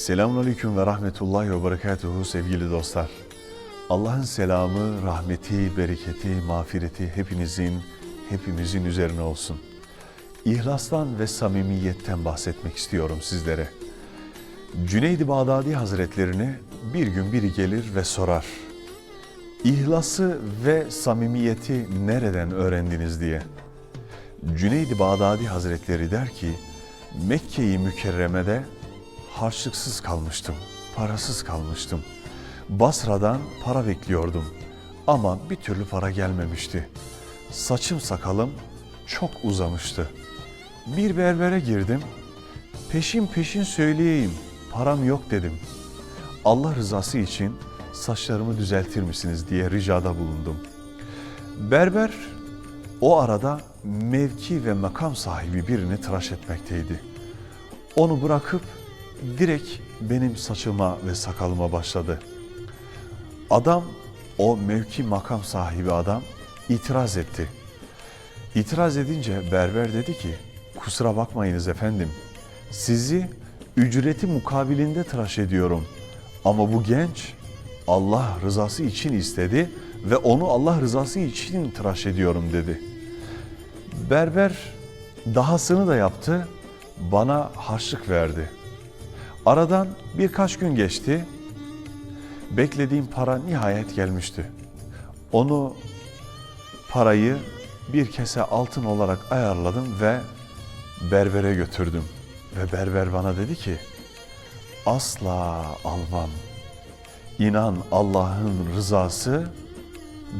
Selamünaleyküm ve rahmetullahi ve berekatuhu sevgili dostlar. Allah'ın selamı, rahmeti, bereketi, mağfireti hepinizin, hepimizin üzerine olsun. İhlastan ve samimiyetten bahsetmek istiyorum sizlere. Cüneyd-i Bağdadi Hazretlerine bir gün biri gelir ve sorar. İhlası ve samimiyeti nereden öğrendiniz diye. Cüneyd-i Bağdadi Hazretleri der ki, Mekke-i Mükerreme'de harçlıksız kalmıştım, parasız kalmıştım. Basra'dan para bekliyordum ama bir türlü para gelmemişti. Saçım sakalım çok uzamıştı. Bir berbere girdim, peşin peşin söyleyeyim, param yok dedim. Allah rızası için saçlarımı düzeltir misiniz diye ricada bulundum. Berber o arada mevki ve makam sahibi birini tıraş etmekteydi. Onu bırakıp direkt benim saçıma ve sakalıma başladı. Adam, o mevki makam sahibi adam itiraz etti. İtiraz edince berber dedi ki, kusura bakmayınız efendim, sizi ücreti mukabilinde tıraş ediyorum. Ama bu genç Allah rızası için istedi ve onu Allah rızası için tıraş ediyorum dedi. Berber dahasını da yaptı, bana harçlık verdi. Aradan birkaç gün geçti, beklediğim para nihayet gelmişti. Onu, parayı bir kese altın olarak ayarladım ve berbere götürdüm. Ve berber bana dedi ki, asla almam. İnan Allah'ın rızası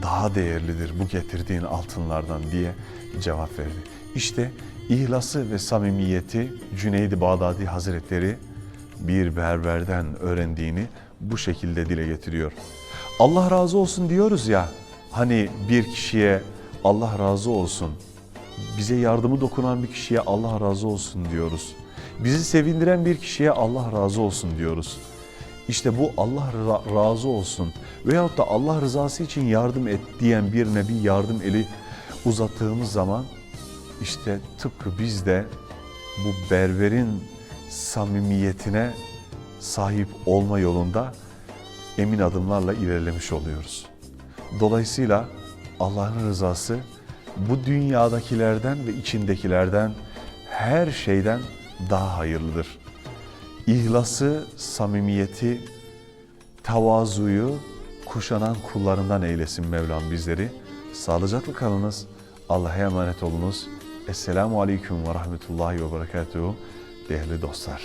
daha değerlidir bu getirdiğin altınlardan diye cevap verdi. İşte ihlası ve samimiyeti Cüneyd-i Bağdadi Hazretleri bir berberden öğrendiğini bu şekilde dile getiriyor. Allah razı olsun diyoruz ya, hani bir kişiye Allah razı olsun, bize yardımı dokunan bir kişiye Allah razı olsun diyoruz. Bizi sevindiren bir kişiye Allah razı olsun diyoruz. İşte bu Allah ra- razı olsun veyahut da Allah rızası için yardım et diyen birine bir yardım eli uzattığımız zaman işte tıpkı biz de bu berberin samimiyetine sahip olma yolunda emin adımlarla ilerlemiş oluyoruz. Dolayısıyla Allah'ın rızası bu dünyadakilerden ve içindekilerden her şeyden daha hayırlıdır. İhlası, samimiyeti, tavazuyu kuşanan kullarından eylesin Mevlam bizleri. Sağlıcakla kalınız. Allah'a emanet olunuz. Esselamu Aleyküm ve Rahmetullahi ve Berekatuhu değerli dostlar.